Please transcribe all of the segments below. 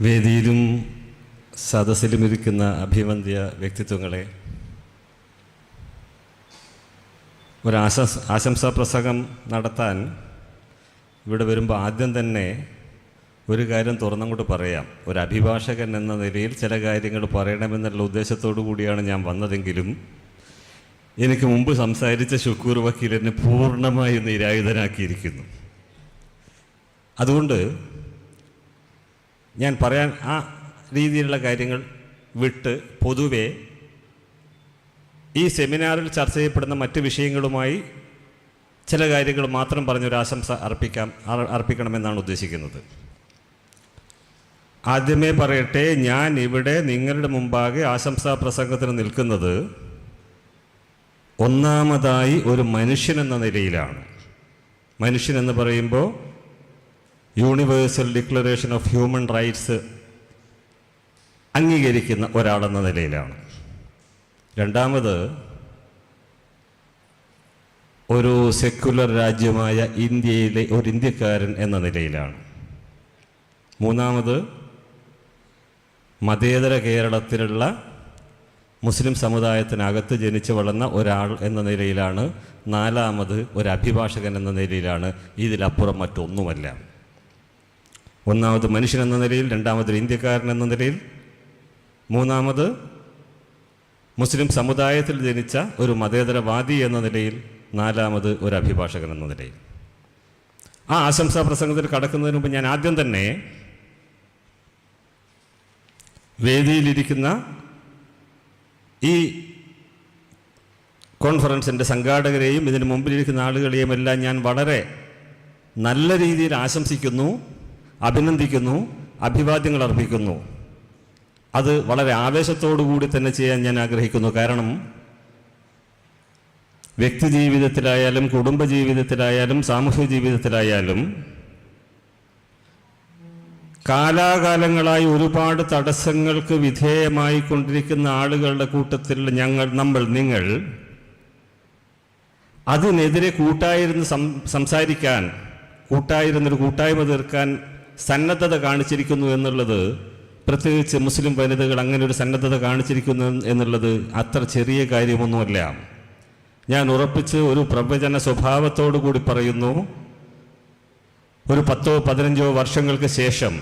വേദിയിലും സദസ്സിലും ഇരിക്കുന്ന അഭിമന്ത്യ വ്യക്തിത്വങ്ങളെ ഒരു ആശംസ പ്രസംഗം നടത്താൻ ഇവിടെ വരുമ്പോൾ ആദ്യം തന്നെ ഒരു കാര്യം തുറന്നങ്ങോട്ട് പറയാം. ഒരു അഭിഭാഷകൻ എന്ന നിലയിൽ ചില കാര്യങ്ങൾ പറയണമെന്നുള്ള ഉദ്ദേശത്തോടു കൂടിയാണ് ഞാൻ വന്നതെങ്കിലും എനിക്ക് മുമ്പ് സംസാരിച്ച ഷുക്കൂർ വക്കീലിനെ പൂർണമായി നിരായുധനാക്കിയിരിക്കുന്നു. അതുകൊണ്ട് ഞാൻ പറയാൻ ആ രീതിയിലുള്ള കാര്യങ്ങൾ വിട്ട് പൊതുവെ ഈ സെമിനാറിൽ ചർച്ച ചെയ്യപ്പെടുന്ന മറ്റ് വിഷയങ്ങളുമായി ചില കാര്യങ്ങൾ മാത്രം പറഞ്ഞൊരാശംസ അർപ്പിക്കാം അർപ്പിക്കണമെന്നാണ് ഉദ്ദേശിക്കുന്നത്. ആദ്യമേ പറയട്ടെ ഞാൻ ഇവിടെ നിങ്ങളുടെ മുമ്പാകെ ആശംസാ പ്രസംഗത്തിന് നിൽക്കുന്നത് ഒന്നാമതായി ഒരു മനുഷ്യൻ എന്ന നിലയിലാണ്. മനുഷ്യൻ എന്ന് പറയുമ്പോൾ universal declaration of human rights അംഗീകരിക്കുന്ന ഒരാളെന്ന നിലയിലാണ്. രണ്ടാമത് ഒരു സെക്യുലർ രാജ്യമായ ഇന്ത്യയിലെ ഒരു ഇന്ത്യക്കാരൻ എന്ന നിലയിലാണ്. മൂന്നാമത് മതേതര കേരളത്തിലുള്ള മുസ്ലിം സമുദായത്തിനകത്ത് ജനിച്ചു വളർന്ന ഒരാൾ എന്ന നിലയിലാണ്. നാലാമത് ഒരു അഭിഭാഷകൻ എന്ന നിലയിലാണ്. ഇതിലപ്പുറം മറ്റൊന്നുമല്ല. ഒന്നാമത് മനുഷ്യൻ എന്ന നിലയിൽ രണ്ടാമത് ഇന്ത്യക്കാരൻ എന്ന നിലയിൽ മൂന്നാമത് മുസ്ലിം സമുദായത്തിൽ ജനിച്ച ഒരു മതേതരവാദി എന്ന നിലയിൽ നാലാമത് ഒരു അഭിഭാഷകൻ എന്ന നിലയിൽ. ആ ആശംസാ പ്രസംഗത്തിൽ കടക്കുന്നതിന് മുമ്പ് ഞാൻ ആദ്യം തന്നെ വേദിയിലിരിക്കുന്ന ഈ കോൺഫറൻസിന്റെ സംഘാടകരെയും ഇതിന് മുമ്പിലിരിക്കുന്ന ആളുകളെയും എല്ലാം ഞാൻ വളരെ നല്ല രീതിയിൽ ആശംസിക്കുന്നു. അഭിനന്ദിക്കുന്നു അഭിവാദ്യങ്ങൾ അർപ്പിക്കുന്നു. അത് വളരെ കൂടി തന്നെ ചെയ്യാൻ ഞാൻ ആഗ്രഹിക്കുന്നു. കാരണം വ്യക്തി ജീവിതത്തിലായാലും കുടുംബ ജീവിതത്തിലായാലും സാമൂഹ്യ ജീവിതത്തിലായാലും കാലാകാലങ്ങളായി ഒരുപാട് തടസ്സങ്ങൾക്ക് വിധേയമായി കൊണ്ടിരിക്കുന്ന ആളുകളുടെ കൂട്ടത്തിൽ ഞങ്ങൾ നമ്മൾ നിങ്ങൾ അതിനെതിരെ കൂട്ടായിരുന്ന് സംസാരിക്കാൻ കൂട്ടായിരുന്നൊരു കൂട്ടായ്മ തീർക്കാൻ സന്നദ്ധത കാണിച്ചിരിക്കുന്നു എന്നുള്ളത് പ്രത്യേകിച്ച് മുസ്ലിം വനിതകൾ അങ്ങനെ ഒരു സന്നദ്ധത കാണിച്ചിരിക്കുന്നു എന്നുള്ളത് അത്ര ചെറിയ കാര്യമൊന്നുമല്ല. ഞാൻ ഉറപ്പിച്ച് ഒരു പ്രവചന സ്വഭാവത്തോടു കൂടി പറയുന്നു ഒരു പത്തോ പതിനഞ്ചോ വർഷങ്ങൾക്ക് ശേഷം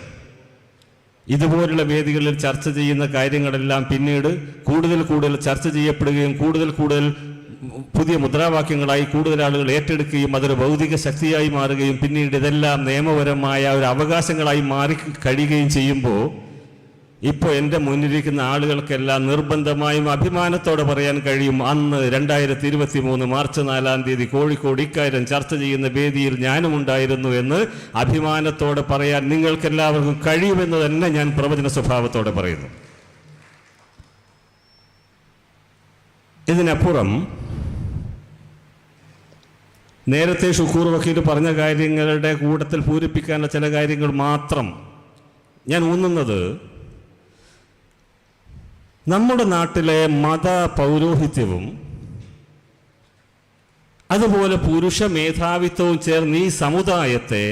ഇതുപോലുള്ള വേദികളിൽ ചർച്ച ചെയ്യുന്ന കാര്യങ്ങളെല്ലാം പിന്നീട് കൂടുതൽ കൂടുതൽ ചർച്ച ചെയ്യപ്പെടുകയും കൂടുതൽ കൂടുതൽ പുതിയ മുദ്രാവാക്യങ്ങളായി കൂടുതൽ ആളുകൾ ഏറ്റെടുക്കുകയും അതൊരു ഭൗതിക ശക്തിയായി മാറുകയും പിന്നീട് ഇതെല്ലാം നിയമപരമായ ഒരു അവകാശങ്ങളായി മാറി കഴിയുകയും ചെയ്യുമ്പോൾ ഇപ്പോൾ എന്റെ മുന്നിലിരിക്കുന്ന ആളുകൾക്കെല്ലാം നിർബന്ധമായും അഭിമാനത്തോടെ പറയാൻ കഴിയും. അന്ന് രണ്ടായിരത്തി ഇരുപത്തി മൂന്ന് മാർച്ച് നാലാം തീയതി കോഴിക്കോട് ഇക്കാര്യം ചർച്ച ചെയ്യുന്ന വേദിയിൽ ഞാനും ഉണ്ടായിരുന്നു എന്ന് അഭിമാനത്തോടെ പറയാൻ നിങ്ങൾക്കെല്ലാവർക്കും കഴിയുമെന്ന് തന്നെ ഞാൻ പ്രവചന സ്വഭാവത്തോടെ പറയുന്നു. ഇതിനപ്പുറം നേരത്തെ ഷുക്കൂർ വക്കീൽ പറഞ്ഞ കാര്യങ്ങളുടെ കൂട്ടത്തിൽ പൂരിപ്പിക്കാനുള്ള ചില കാര്യങ്ങൾ മാത്രം ഞാൻ ഊന്നുന്നത് നമ്മുടെ നാട്ടിലെ മത പൗരോഹിത്യവും അതുപോലെ പുരുഷ മേധാവിത്വവും ചേർന്ന് ഈ സമുദായത്തെ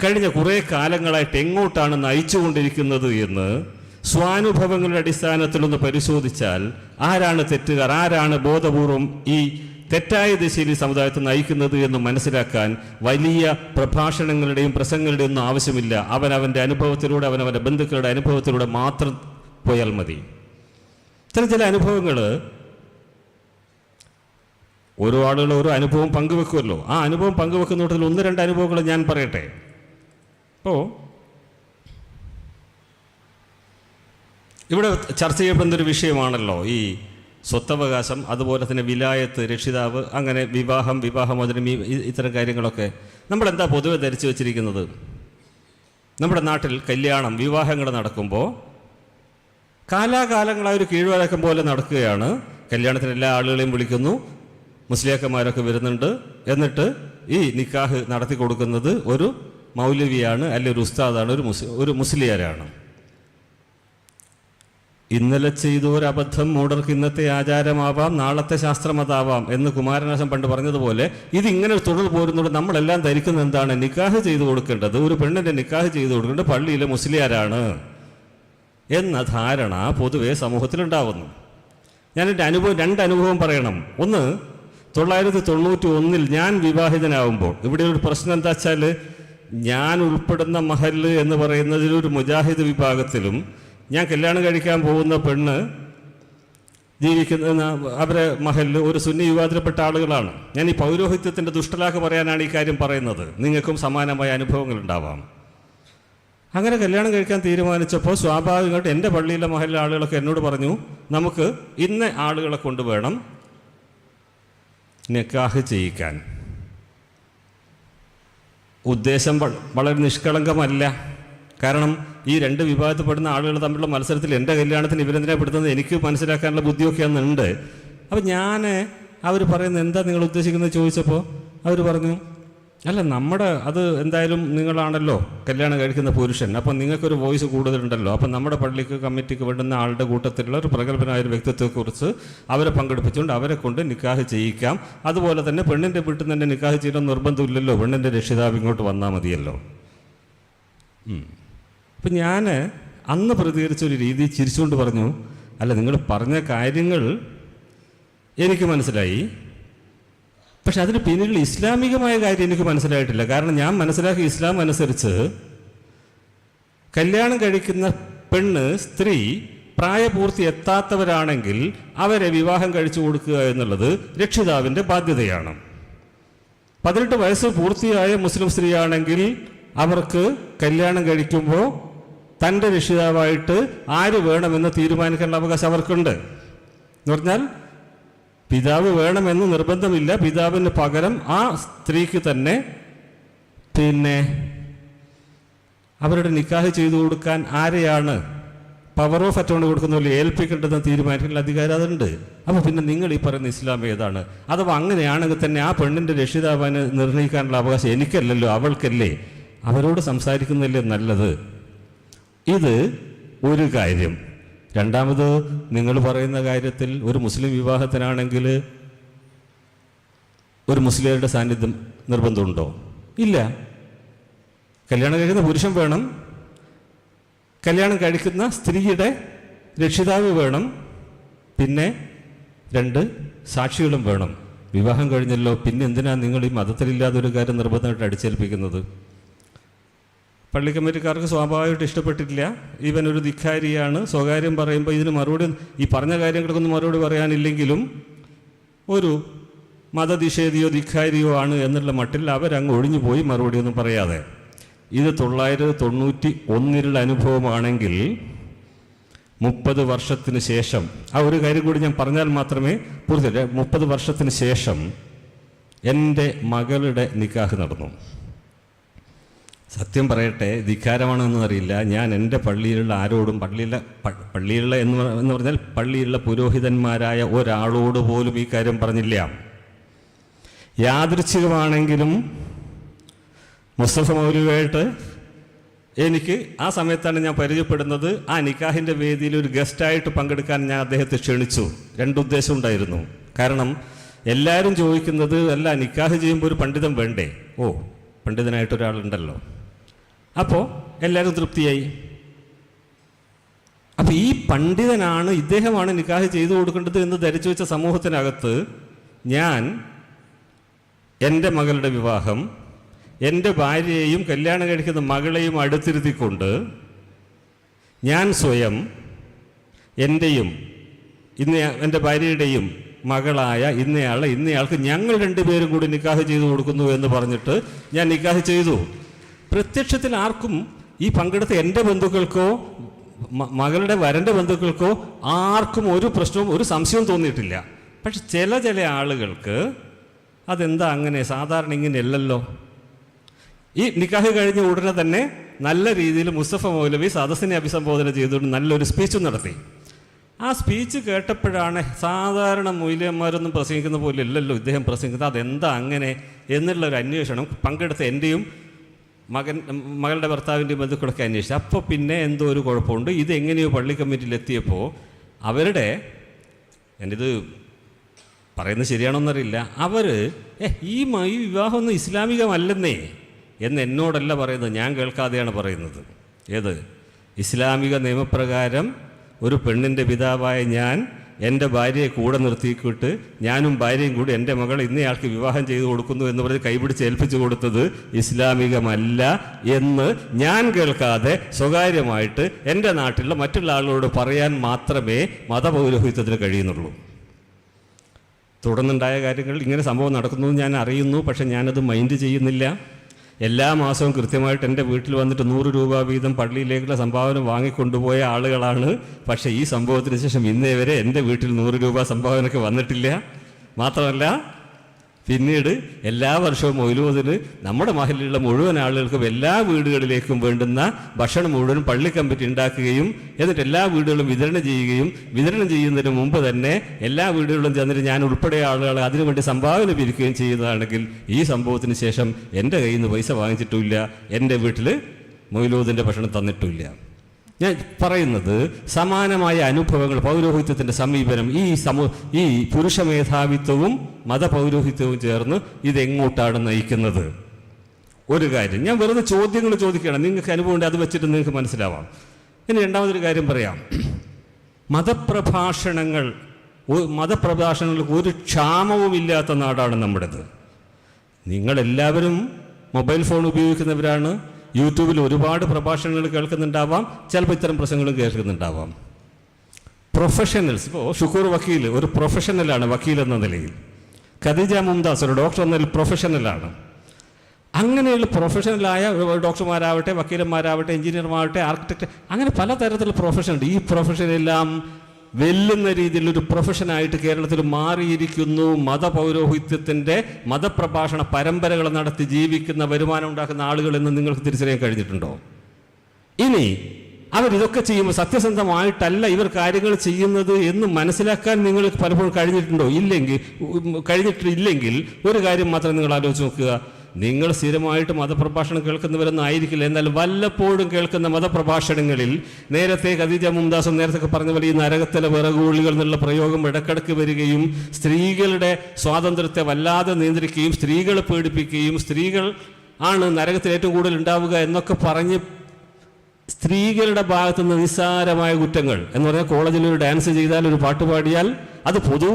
കഴിഞ്ഞ കുറേ കാലങ്ങളായിട്ട് എങ്ങോട്ടാണ് നയിച്ചുകൊണ്ടിരിക്കുന്നത് എന്ന് സ്വാനുഭവങ്ങളുടെ അടിസ്ഥാനത്തിലൊന്ന് പരിശോധിച്ചാൽ ആരാണ് തെറ്റുകാർ ആരാണ് ബോധപൂർവം ഈ തെറ്റായ ദിശയിൽ ഈ സമുദായത്തെ നയിക്കുന്നത് എന്ന് മനസ്സിലാക്കാൻ വലിയ പ്രഭാഷണങ്ങളുടെയും പ്രസംഗങ്ങളുടെയും ഒന്നും ആവശ്യമില്ല. അവൻ അവന്റെ അനുഭവത്തിലൂടെ അവൻ അവന്റെ ബന്ധുക്കളുടെ അനുഭവത്തിലൂടെ മാത്രം പോയാൽ മതി. ചില ചില അനുഭവങ്ങൾ ഓരോ ആളുകൾ ഓരോ അനുഭവം പങ്കുവെക്കുമല്ലോ. ആ അനുഭവം പങ്കുവെക്കുന്നിടത്തിൽ ഒന്ന് രണ്ട് അനുഭവങ്ങൾ ഞാൻ പറയട്ടെ. അപ്പോൾ ഇവിടെ ചർച്ച ചെയ്യപ്പെടുന്നൊരു വിഷയമാണല്ലോ ഈ സ്വത്തവകാശം അതുപോലെ തന്നെ വിലായത്ത് രക്ഷിതാവ് അങ്ങനെ വിവാഹം വിവാഹമോചനം ഈ ഇത്തരം കാര്യങ്ങളൊക്കെ നമ്മളെന്താ പൊതുവെ ധരിച്ചു വച്ചിരിക്കുന്നത്? നമ്മുടെ നാട്ടിൽ കല്യാണം വിവാഹങ്ങൾ നടക്കുമ്പോൾ കാലാകാലങ്ങളായ ഒരു കീഴ്വഴക്കം പോലെ നടക്കുകയാണ്. കല്യാണത്തിന് എല്ലാ ആളുകളെയും വിളിക്കുന്നു മുസ്ലിയാക്കന്മാരൊക്കെ വരുന്നുണ്ട്. എന്നിട്ട് ഈ നിക്കാഹ് നടത്തി കൊടുക്കുന്നത് ഒരു മൗലവിയാണ് അല്ലെ ഒരു ഉസ്താദാണ് ഒരു മുസ് ഒരു മുസ്ലിയാരാണ്. ഇന്നലെ ചെയ്ത ഒരു അബദ്ധം മൂടർക്ക് ഇന്നത്തെ ആചാരമാവാം നാളത്തെ ശാസ്ത്രമതാവാം എന്ന് കുമാരനാശം പണ്ട് പറഞ്ഞതുപോലെ ഇത് ഇങ്ങനെ തുടർ പോരുന്നുണ്ട് നമ്മളെല്ലാം ധരിക്കുന്നത് എന്താണ്? നിക്കാഹ് ചെയ്തു കൊടുക്കേണ്ടത് ഒരു പെണ്ണിന്റെ നിക്കാഹ് ചെയ്തു കൊടുക്കേണ്ടത് പള്ളിയിലെ മുസ്ലിയാരാണ് എന്ന ധാരണ പൊതുവെ സമൂഹത്തിലുണ്ടാവുന്നു. എന്റെ അനുഭവം രണ്ട് അനുഭവം പറയണം. ഒന്ന് തൊള്ളായിരത്തി തൊണ്ണൂറ്റി ഒന്നിൽ ഞാൻ വിവാഹിതനാവുമ്പോൾ ഇവിടെ ഒരു പ്രശ്നം എന്താ വെച്ചാൽ ഞാൻ ഉൾപ്പെടുന്ന മഹൽ എന്ന് പറയുന്നതിൽ ഒരു മുജാഹിദ് വിഭാഗത്തിലും ഞാൻ കല്യാണം കഴിക്കാൻ പോകുന്ന പെണ്ണ് ജീവിക്കുന്ന അവരെ മഹലിൽ ഒരു സുന്നി വിവാദത്തിൽപ്പെട്ട ആളുകളാണ്. ഞാൻ ഈ പൗരോഹിത്യത്തിന്റെ ദുഷ്ടലാക്ക് പറയാനാണ് ഈ കാര്യം പറയുന്നത്. നിങ്ങൾക്കും സമാനമായ അനുഭവങ്ങൾ ഉണ്ടാവാം. അങ്ങനെ കല്യാണം കഴിക്കാൻ തീരുമാനിച്ചപ്പോൾ സ്വാഭാവികമായിട്ട് എന്റെ പള്ളിയിലെ മഹലിലെ ആളുകളൊക്കെ എന്നോട് പറഞ്ഞു നമുക്ക് ഇന്ന ആളുകളെ കൊണ്ടുവേണം നിക്കാഹ് ചെയ്യിക്കാൻ. ഉദ്ദേശം വളരെ നിഷ്കളങ്കമല്ല. കാരണം ഈ രണ്ട് വിഭാഗത്തിൽപ്പെടുന്ന ആളുകൾ തമ്മിലുള്ള മത്സരത്തിൽ എന്റെ കല്യാണത്തിന് ഇവരെന്തിനെ പെടുത്തുന്നത്? എനിക്ക് മനസ്സിലാക്കാനുള്ള ബുദ്ധിയൊക്കെ അന്നുണ്ട്. അപ്പം ഞാൻ അവർ പറയുന്നത് എന്താ നിങ്ങൾ ഉദ്ദേശിക്കുന്നത് ചോദിച്ചപ്പോൾ അവർ പറഞ്ഞു അല്ല നമ്മുടെ അത് എന്തായാലും നിങ്ങളാണല്ലോ കല്യാണം കഴിക്കുന്ന പുരുഷൻ. അപ്പം നിങ്ങൾക്കൊരു വോയിസ് കൂടുതലുണ്ടല്ലോ. അപ്പം നമ്മുടെ പള്ളിക്ക് കമ്മിറ്റിക്ക് വേണ്ടുന്ന ആളുടെ കൂട്ടത്തിലുള്ള ഒരു പ്രഗത്ഭനായ ഒരു വ്യക്തിത്വത്തെക്കുറിച്ച് അവരെ പങ്കെടുപ്പിച്ചുകൊണ്ട് അവരെ കൊണ്ട് നിക്കാഹ് ചെയ്യിക്കാം. അതുപോലെ തന്നെ പെണ്ണിന്റെ വീട്ടിൽ നിന്ന് തന്നെ നിക്കാഹ് ചെയ്യണം നിർബന്ധമില്ലല്ലോ. പെണ്ണിന്റെ രക്ഷിതാവ് ഇങ്ങോട്ട് വന്നാൽ മതിയല്ലോ. അപ്പം ഞാൻ അന്ന് പ്രതികരിച്ച ഒരു രീതി ചിരിച്ചുകൊണ്ട് പറഞ്ഞു അല്ല നിങ്ങൾ പറഞ്ഞ കാര്യങ്ങൾ എനിക്ക് മനസ്സിലായി. പക്ഷെ അതിന് പിന്നിലുള്ള ഇസ്ലാമികമായ കാര്യം എനിക്ക് മനസ്സിലായിട്ടില്ല. കാരണം ഞാൻ മനസ്സിലാക്കിയ ഇസ്ലാം അനുസരിച്ച് കല്യാണം കഴിക്കുന്ന പെണ്ണ് സ്ത്രീ പ്രായപൂർത്തി എത്താത്തവരാണെങ്കിൽ അവരെ വിവാഹം കഴിച്ചു കൊടുക്കുക എന്നുള്ളത് രക്ഷിതാവിന്റെ ബാധ്യതയാണ്. പതിനെട്ട് വയസ്സ് പൂർത്തിയായ മുസ്ലിം സ്ത്രീയാണെങ്കിൽ അവർക്ക് കല്യാണം കഴിക്കുമ്പോൾ തന്റെ രക്ഷിതാവായിട്ട് ആര് വേണമെന്ന് തീരുമാനിക്കേണ്ട അവകാശം അവർക്കുണ്ട്. എന്ന് പറഞ്ഞാൽ പിതാവ് വേണമെന്ന് നിർബന്ധമില്ല. പിതാവിന് പകരം ആ സ്ത്രീക്ക് തന്നെ പിന്നെ അവരുടെ നിക്കാഹ് ചെയ്തു കൊടുക്കാൻ ആരെയാണ് പവർ ഓഫ് കൊടുക്കുന്ന പോലെ ഏൽപ്പിക്കേണ്ടതെന്ന് തീരുമാനിക്കുന്ന അധികാരം അതുണ്ട്. അപ്പോൾ പിന്നെ നിങ്ങൾ ഈ പറയുന്ന ഇസ്ലാം ഏതാണ്? അഥവാ അങ്ങനെയാണെങ്കിൽ തന്നെ ആ പെണ്ണിന്റെ രക്ഷിതാവിനെ നിർണയിക്കാനുള്ള അവകാശം എനിക്കല്ലല്ലോ അവൾക്കല്ലേ? അവരോട് സംസാരിക്കുന്നില്ലേ നല്ലത്? ഇത് ഒരു കാര്യം. രണ്ടാമത് നിങ്ങൾ പറയുന്ന കാര്യത്തിൽ ഒരു മുസ്ലിം വിവാഹത്തിനാണെങ്കിൽ ഒരു മുസ്ലിങ്ങളുടെ സാന്നിധ്യം നിർബന്ധമുണ്ടോ? ഇല്ല. കല്യാണം കഴിക്കുന്ന പുരുഷൻ വേണം. കല്യാണം കഴിക്കുന്ന സ്ത്രീയുടെ രക്ഷിതാവ് വേണം. പിന്നെ രണ്ട് സാക്ഷികളും വേണം. വിവാഹം കഴിഞ്ഞല്ലോ പിന്നെ എന്തിനാണ് നിങ്ങൾ ഈ മതത്തിലില്ലാതെ ഒരു കാര്യം നിർബന്ധമായിട്ട് അടിച്ചേൽപ്പിക്കുന്നത്? പള്ളി കമ്മിറ്റിക്കാർക്ക് സ്വാഭാവികമായിട്ട് ഇഷ്ടപ്പെട്ടിട്ടില്ല. ഇവൻ ഒരു ധിക്കാരിയാണ്. സ്വകാര്യം പറയുമ്പോൾ ഇതിന് മറുപടി ഈ പറഞ്ഞ കാര്യങ്ങൾക്കൊന്നും മറുപടി പറയാനില്ലെങ്കിലും ഒരു മതനിഷേധിയോ ധിക്കാരിയോ ആണ് എന്നുള്ള മട്ടിൽ അവരങ്ങ് ഒഴിഞ്ഞു പോയി മറുപടിയൊന്നും പറയാതെ. ഇത് തൊള്ളായിരത്തി തൊണ്ണൂറ്റി ഒന്നിലുള്ള അനുഭവമാണെങ്കിൽ മുപ്പത് വർഷത്തിന് ശേഷം ആ ഒരു കാര്യം കൂടി ഞാൻ പറഞ്ഞാൽ മാത്രമേ പൂർത്തിയല്ലേ മുപ്പത് വർഷത്തിന് ശേഷം എന്റെ മകളുടെ നിക്കാഹ് നടന്നു. സത്യം പറയട്ടെ ധിക്കാരമാണെന്ന് അറിയില്ല. ഞാൻ എന്റെ പള്ളിയിലുള്ള ആരോടും പള്ളിയിലെ പള്ളിയിലുള്ള എന്ന് എന്ന് പറഞ്ഞാൽ പള്ളിയിലുള്ള പുരോഹിതന്മാരായ ഒരാളോട് പോലും ഈ കാര്യം പറഞ്ഞില്ല. യാദൃച്ഛികമാണെങ്കിലും മുസ്തഫ മൗലവിയായിട്ട് എനിക്ക് ആ സമയത്താണ് ഞാൻ പരിചയപ്പെടുന്നത്. ആ നിക്കാഹിന്റെ വേദിയിൽ ഒരു ഗസ്റ്റായിട്ട് പങ്കെടുക്കാൻ ഞാൻ അദ്ദേഹത്തെ ക്ഷണിച്ചു. രണ്ടുദ്ദേശം ഉണ്ടായിരുന്നു. കാരണം എല്ലാവരും ചോദിക്കുന്നത് അല്ല നിക്കാഹ് ചെയ്യുമ്പോൾ ഒരു പണ്ഡിതം വേണ്ടേ? ഓ പണ്ഡിതനായിട്ട് ഒരാളുണ്ടല്ലോ. അപ്പോൾ എല്ലാവരും തൃപ്തിയായി. അപ്പം ഈ പണ്ഡിതനാണ് ഇദ്ദേഹമാണ് നിക്കാഹ് ചെയ്തു കൊടുക്കേണ്ടത് എന്ന് ധരിച്ചു വെച്ച സമൂഹത്തിനകത്ത് ഞാൻ എന്റെ മകളുടെ വിവാഹം എന്റെ ഭാര്യയെയും കല്യാണം കഴിക്കുന്ന മകളെയും അടുത്തിരുത്തിക്കൊണ്ട് ഞാൻ സ്വയം എന്റെയും ഇന്ന് എന്റെ ഭാര്യയുടെയും മകളായ ഇന്നയാളെ ഇന്നയാൾക്ക് ഞങ്ങൾ രണ്ടുപേരും കൂടി നിക്കാഹ് ചെയ്തു കൊടുക്കുന്നു എന്ന് പറഞ്ഞിട്ട് ഞാൻ നിക്കാഹ് ചെയ്തു. പ്രത്യക്ഷത്തിൽ ആർക്കും ഈ പങ്കെടുത്ത എന്റെ ബന്ധുക്കൾക്കോ മകളുടെ വരന്റെ ബന്ധുക്കൾക്കോ ആർക്കും ഒരു പ്രശ്നവും ഒരു സംശയവും തോന്നിയിട്ടില്ല. പക്ഷെ ചില ചില ആളുകൾക്ക് അതെന്താ അങ്ങനെ? സാധാരണ ഇങ്ങനെയല്ലല്ലോ. ഈ നിക്കാഹ് കഴിഞ്ഞ ഉടനെ തന്നെ നല്ല രീതിയിൽ മുസ്തഫ മൗലവി സദസ്സിനെ അഭിസംബോധന ചെയ്തുകൊണ്ട് നല്ലൊരു സ്പീച്ചും നടത്തി. ആ സ്പീച്ച് കേട്ടപ്പോഴാണ് സാധാരണ മൂല്യന്മാരൊന്നും പ്രസംഗിക്കുന്ന പോലെ ഇല്ലല്ലോ ഇദ്ദേഹം പ്രസംഗിക്കുന്നത്. അതെന്താ അങ്ങനെ? എന്നുള്ളൊരു അന്വേഷണം പങ്കെടുത്ത എന്റെയും മകൻ മകളുടെ ഭർത്താവിന്റെ ബന്ധുക്കളൊക്കെ അന്വേഷിച്ചു. അപ്പോൾ പിന്നെ എന്തോ ഒരു കുഴപ്പമുണ്ട്. ഇത് എങ്ങനെയോ പള്ളി കമ്മിറ്റിയിൽ എത്തിയപ്പോൾ അവരുടെ ഇത് പറയുന്നത് ശരിയാണോന്നറിയില്ല. അവർ ഏ ഈ ഈ വിവാഹമൊന്നും ഇസ്ലാമികമല്ലെന്നേ എന്ന് എന്നോടല്ല പറയുന്നത്. ഞാൻ കേൾക്കാതെയാണ് പറയുന്നത്. ഏത്? ഇസ്ലാമിക നിയമപ്രകാരം ഒരു പെണ്ണിന്റെ പിതാവായ ഞാൻ എന്റെ ഭാര്യയെ കൂടെ നിർത്തിയിട്ട് ഞാനും ഭാര്യയും കൂടി എന്റെ മകൾ ഇന്നയാൾക്ക് വിവാഹം ചെയ്തു കൊടുക്കുന്നു എന്ന് പറഞ്ഞ് കൈപിടിച്ച് ഏൽപ്പിച്ചു കൊടുത്തത് ഇസ്ലാമികമല്ല എന്ന് ഞാൻ കേൾക്കാതെ സ്വകാര്യമായിട്ട് എന്റെ നാട്ടിലുള്ള മറ്റുള്ള ആളുകളോട് പറയാൻ മാത്രമേ മതപൗരോഹിത്യത്തിന് കഴിയുന്നുള്ളൂ. തുടർന്നുണ്ടായ കാര്യങ്ങൾ ഇങ്ങനെ സംഭവം നടക്കുന്നു ഞാൻ അറിയുന്നു പക്ഷെ ഞാനത് മൈൻഡ് ചെയ്യുന്നില്ല. എല്ലാ മാസവും കൃത്യമായിട്ട് എന്റെ വീട്ടിൽ വന്നിട്ട് നൂറ് രൂപ വീതം പള്ളിയിലേക്കുള്ള സംഭാവന വാങ്ങിക്കൊണ്ടുപോയ ആളുകളാണ്. പക്ഷേ ഈ സംഭവത്തിന് ശേഷം ഇന്നേ വരെ എന്റെ വീട്ടിൽ നൂറ് രൂപ സംഭാവനയ്ക്ക് വന്നിട്ടില്ല. മാത്രമല്ല പിന്നീട് എല്ലാ വർഷവും മൊയിലൂതിന് നമ്മുടെ മഹലിലുള്ള മുഴുവൻ ആളുകൾക്കും എല്ലാ വീടുകളിലേക്കും വേണ്ടുന്ന ഭക്ഷണം മുഴുവൻ പള്ളി കമ്മിറ്റി ഉണ്ടാക്കുകയും എന്നിട്ട് എല്ലാ വീടുകളും വിതരണം ചെയ്യുകയും വിതരണം ചെയ്യുന്നതിന് മുമ്പ് തന്നെ എല്ലാ വീടുകളിലും ചെന്നിട്ട് ഞാൻ ഉൾപ്പെടെ ആളുകൾ അതിനുവേണ്ടി സംഭാവന പിരിക്കുകയും ചെയ്യുന്നതാണെങ്കിൽ ഈ സംഭവത്തിന് ശേഷം എന്റെ കയ്യിൽ നിന്ന് പൈസ വാങ്ങിച്ചിട്ടുമില്ല എന്റെ വീട്ടിൽ മൊയിലൂദിന്റെ ഭക്ഷണം തന്നിട്ടുമില്ല ഞാൻ പറയുന്നത് സമാനമായ അനുഭവങ്ങൾ പൗരോഹിത്യത്തിന്റെ സമീപനം ഈ സമൂ ഈ പുരുഷ മേധാവിത്വവും മതപൗരോഹിത്യവും ചേർന്ന് ഇതെങ്ങോട്ടാണ് നയിക്കുന്നത്? ഒരു കാര്യം ഞാൻ വെറുതെ ചോദ്യങ്ങൾ ചോദിക്കുകയാണ്. നിങ്ങൾക്ക് അനുഭവം ഉണ്ട്? അത് വെച്ചിട്ട് നിങ്ങൾക്ക് മനസ്സിലാവാം. ഇനി രണ്ടാമതൊരു കാര്യം പറയാം. മതപ്രഭാഷണങ്ങൾ മതപ്രഭാഷണങ്ങൾക്ക് ഒരു ക്ഷാമവും ഇല്ലാത്ത നാടാണ് നമ്മുടേത്. നിങ്ങളെല്ലാവരും മൊബൈൽ ഫോൺ ഉപയോഗിക്കുന്നവരാണ്. യൂട്യൂബിൽ ഒരുപാട് പ്രഭാഷണങ്ങൾ കേൾക്കുന്നുണ്ടാവാം. ചിലപ്പോൾ ഇത്തരം പ്രസംഗങ്ങൾ കേൾക്കുന്നുണ്ടാവാം. പ്രൊഫഷണൽസ് ഇപ്പോൾ ഷുക്കൂർ വക്കീൽ ഒരു പ്രൊഫഷണലാണ് വക്കീൽ എന്ന നിലയിൽ. ഖദീജ മുംതാസ് ഒരു ഡോക്ടർ എന്ന നിലയിൽ പ്രൊഫഷണലാണ് അങ്ങനെയുള്ള പ്രൊഫഷണലായ ഡോക്ടർമാരാവട്ടെ വക്കീലന്മാരാവട്ടെ എഞ്ചിനീയർമാരാവട്ടെ ആർക്കിടെക്ട് അങ്ങനെ പലതരത്തിലുള്ള പ്രൊഫഷൻ ഉണ്ട്. ഈ പ്രൊഫഷനെല്ലാം വെല്ലുന്ന രീതിയിൽ ഒരു പ്രൊഫഷനായിട്ട് കേരളത്തിൽ മാറിയിരിക്കുന്നു. മതപൗരോഹിത്യത്തിന്റെ മതപ്രഭാഷണ പരമ്പരകൾ നടത്തി ജീവിക്കുന്ന വരുമാനം ഉണ്ടാക്കുന്ന ആളുകൾ എന്ന് നിങ്ങൾക്ക് തിരിച്ചറിയാൻ കഴിഞ്ഞിട്ടുണ്ടോ? ഇനി അവരിതൊക്കെ ചെയ്യുമ്പോൾ സത്യസന്ധമായിട്ടല്ല ഇവർ കാര്യങ്ങൾ ചെയ്യുന്നത് എന്ന് മനസ്സിലാക്കാൻ നിങ്ങൾ പലപ്പോഴും കഴിഞ്ഞിട്ടുണ്ടോ? ഇല്ലെങ്കിൽ കഴിഞ്ഞിട്ടില്ലെങ്കിൽ ഒരു കാര്യം മാത്രം നിങ്ങൾ ആലോചിച്ച് നോക്കുക. നിങ്ങൾ സ്ഥിരമായിട്ട് മതപ്രഭാഷണം കേൾക്കുന്നവരൊന്നും ആയിരിക്കില്ല എന്നാൽ വല്ലപ്പോഴും കേൾക്കുന്ന മതപ്രഭാഷണങ്ങളിൽ നേരത്തെ ഖദീജ മുംതാസും നേരത്തെ പറഞ്ഞ പോലെ ഈ നരകത്തിലെ വിറകുള്ളികൾ എന്നുള്ള പ്രയോഗം ഇടക്കിടക്ക് വരികയും സ്ത്രീകളുടെ സ്വാതന്ത്ര്യത്തെ വല്ലാതെ നിയന്ത്രിക്കുകയും സ്ത്രീകളെ പേടിപ്പിക്കുകയും സ്ത്രീകൾ ആണ് നരകത്തിൽ ഏറ്റവും കൂടുതൽ ഉണ്ടാവുക എന്നൊക്കെ പറഞ്ഞ് സ്ത്രീകളുടെ ഭാഗത്തുനിന്ന് നിസ്സാരമായ കുറ്റങ്ങൾ എന്ന് പറഞ്ഞാൽ കോളേജിൽ ഒരു ഡാൻസ് ചെയ്താൽ ഒരു പാട്ട് പാടിയാൽ അത് പൊതു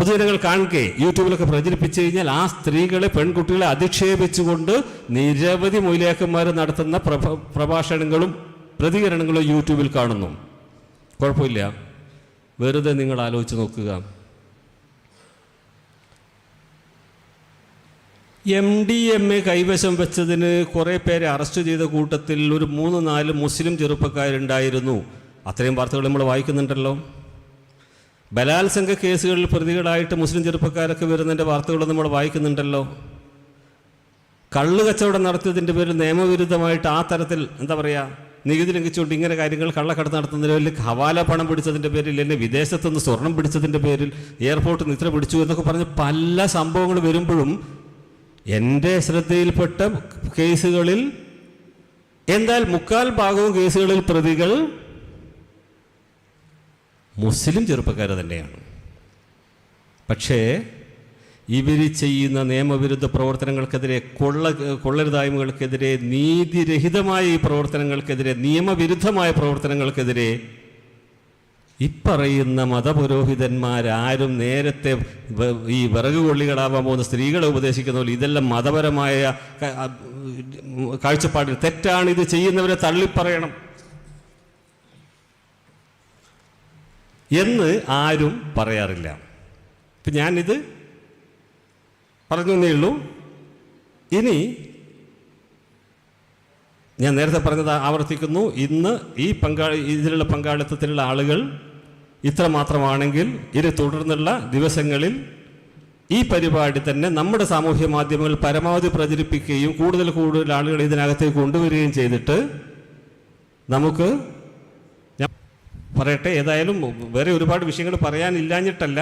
പൊതുജനങ്ങൾ കാണുകയെ യൂട്യൂബിലൊക്കെ പ്രചരിപ്പിച്ചു കഴിഞ്ഞാൽ ആ സ്ത്രീകളെ പെൺകുട്ടികളെ അധിക്ഷേപിച്ചുകൊണ്ട് നിരവധി മൊയിലേക്കന്മാർ നടത്തുന്ന പ്രഭ പ്രഭാഷണങ്ങളും പ്രതികരണങ്ങളും യൂട്യൂബിൽ കാണുന്നു. കുഴപ്പമില്ല. വെറുതെ നിങ്ങൾ ആലോചിച്ച് നോക്കുക. എം ഡി എം എ കൈവശം വെച്ചതിന് കുറേ പേരെ അറസ്റ്റ് ചെയ്ത കൂട്ടത്തിൽ ഒരു മൂന്ന് നാല് മുസ്ലിം ചെറുപ്പക്കാരുണ്ടായിരുന്നു. അത്രയും വാർത്തകൾ നമ്മൾ വായിക്കുന്നുണ്ടല്ലോ. ബലാത്സംഗ കേസുകളിൽ പ്രതികളായിട്ട് മുസ്ലിം ചെറുപ്പക്കാരൊക്കെ വരുന്നതിന്റെ വാർത്തകൾ നമ്മൾ വായിക്കുന്നുണ്ടല്ലോ. കള്ളുകച്ചവടം നടത്തിയതിന്റെ പേരിൽ നിയമവിരുദ്ധമായിട്ട് ആ തരത്തിൽ എന്താ പറയുക നികുതി ലംഘിച്ചുകൊണ്ട് ഇങ്ങനെ കാര്യങ്ങൾ കള്ളക്കടത്ത് നടത്തുന്നതിന് പേരിൽ ഹവാല പണം പിടിച്ചതിന്റെ പേരിൽ അല്ലെങ്കിൽ വിദേശത്തുനിന്ന് സ്വർണം പിടിച്ചതിന്റെ പേരിൽ എയർപോർട്ടിൽ നിന്ന് ഇത്ര പിടിച്ചു എന്നൊക്കെ പറഞ്ഞ് പല സംഭവങ്ങൾ വരുമ്പോഴും എന്റെ ശ്രദ്ധയിൽപ്പെട്ട കേസുകളിൽ എന്നാൽ മുക്കാൽ ഭാഗവും കേസുകളിൽ പ്രതികൾ മുസ്ലിം ചെറുപ്പക്കാർ തന്നെയാണ്. പക്ഷേ ഇവർ ചെയ്യുന്ന നിയമവിരുദ്ധ പ്രവർത്തനങ്ങൾക്കെതിരെ കൊള്ള കൊള്ളരുതായ്മകൾക്കെതിരെ നീതിരഹിതമായ ഈ പ്രവർത്തനങ്ങൾക്കെതിരെ നിയമവിരുദ്ധമായ പ്രവർത്തനങ്ങൾക്കെതിരെ ഇപ്പറയുന്ന മതപുരോഹിതന്മാരാരും നേരത്തെ ഈ വിറക് കൊള്ളികളാവാൻ പോകുന്ന സ്ത്രീകളെ ഉപദേശിക്കുന്ന പോലെ ഇതെല്ലാം മതപരമായ കാഴ്ചപ്പാടിൽ തെറ്റാണ് ഇത് ചെയ്യുന്നവരെ തള്ളിപ്പറയണം. എന്ന് ആരും പറയാറില്ല. ഇപ്പം ഞാനിത് പറഞ്ഞു ഉള്ളൂ. ഇനി ഞാൻ നേരത്തെ പറഞ്ഞത് ആവർത്തിക്കുന്നു. ഇന്ന് ഈ പങ്കാളി ഇതിലുള്ള പങ്കാളിത്തത്തിലുള്ള ആളുകൾ ഇത്ര മാത്രമാണെങ്കിൽ ഇത് തുടർന്നുള്ള ദിവസങ്ങളിൽ ഈ പരിപാടി തന്നെ നമ്മുടെ സാമൂഹ്യ മാധ്യമങ്ങൾ പരമാവധി പ്രചരിപ്പിക്കുകയും കൂടുതൽ കൂടുതൽ ആളുകൾ ഇതിനകത്തേക്ക് കൊണ്ടുവരികയും ചെയ്തിട്ട് നമുക്ക് പറയട്ടെ ഏതായാലും വേറെ ഒരുപാട് വിഷയങ്ങൾ പറയാനില്ലാഞ്ഞിട്ടല്ല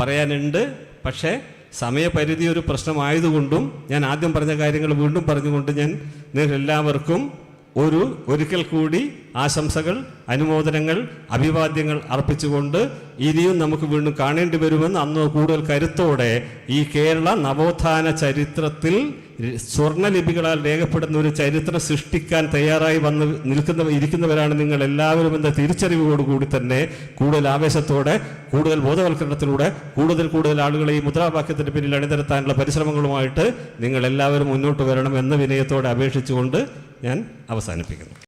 പറയാനുണ്ട്. പക്ഷേ സമയപരിധി ഒരു പ്രശ്നമായതുകൊണ്ടും ഞാൻ ആദ്യം പറഞ്ഞ കാര്യങ്ങൾ വീണ്ടും പറഞ്ഞുകൊണ്ട് ഞാൻ നിങ്ങളെല്ലാവർക്കും ഒരു ഒരിക്കൽ കൂടി ആശംസകൾ അനുമോദനങ്ങൾ അഭിവാദ്യങ്ങൾ അർപ്പിച്ചുകൊണ്ട് ഇനിയും നമുക്ക് വീണ്ടും കാണേണ്ടി വരുമെന്ന് അന്ന് കൂടുതൽ കരുത്തോടെ ഈ കേരള നവോത്ഥാന ചരിത്രത്തിൽ സ്വർണലിപികളാൽ രേഖപ്പെടുന്ന ഒരു ചരിത്രം സൃഷ്ടിക്കാൻ തയ്യാറായി വന്ന് നിൽക്കുന്ന ഇരിക്കുന്നവരാണ് നിങ്ങൾ എല്ലാവരും എന്ന തിരിച്ചറിവോടുകൂടി തന്നെ കൂടുതൽ ആവേശത്തോടെ കൂടുതൽ ബോധവൽക്കരണത്തിലൂടെ കൂടുതൽ കൂടുതൽ ആളുകളെ ഈ മുദ്രാവാക്യത്തിന് പിന്നിൽ അണിനിരത്താനുള്ള പരിശ്രമങ്ങളുമായിട്ട് നിങ്ങൾ എല്ലാവരും മുന്നോട്ട് വരണം എന്ന വിനയത്തോടെ അപേക്ഷിച്ചുകൊണ്ട് ഞാൻ അവസാനിപ്പിക്കുന്നു.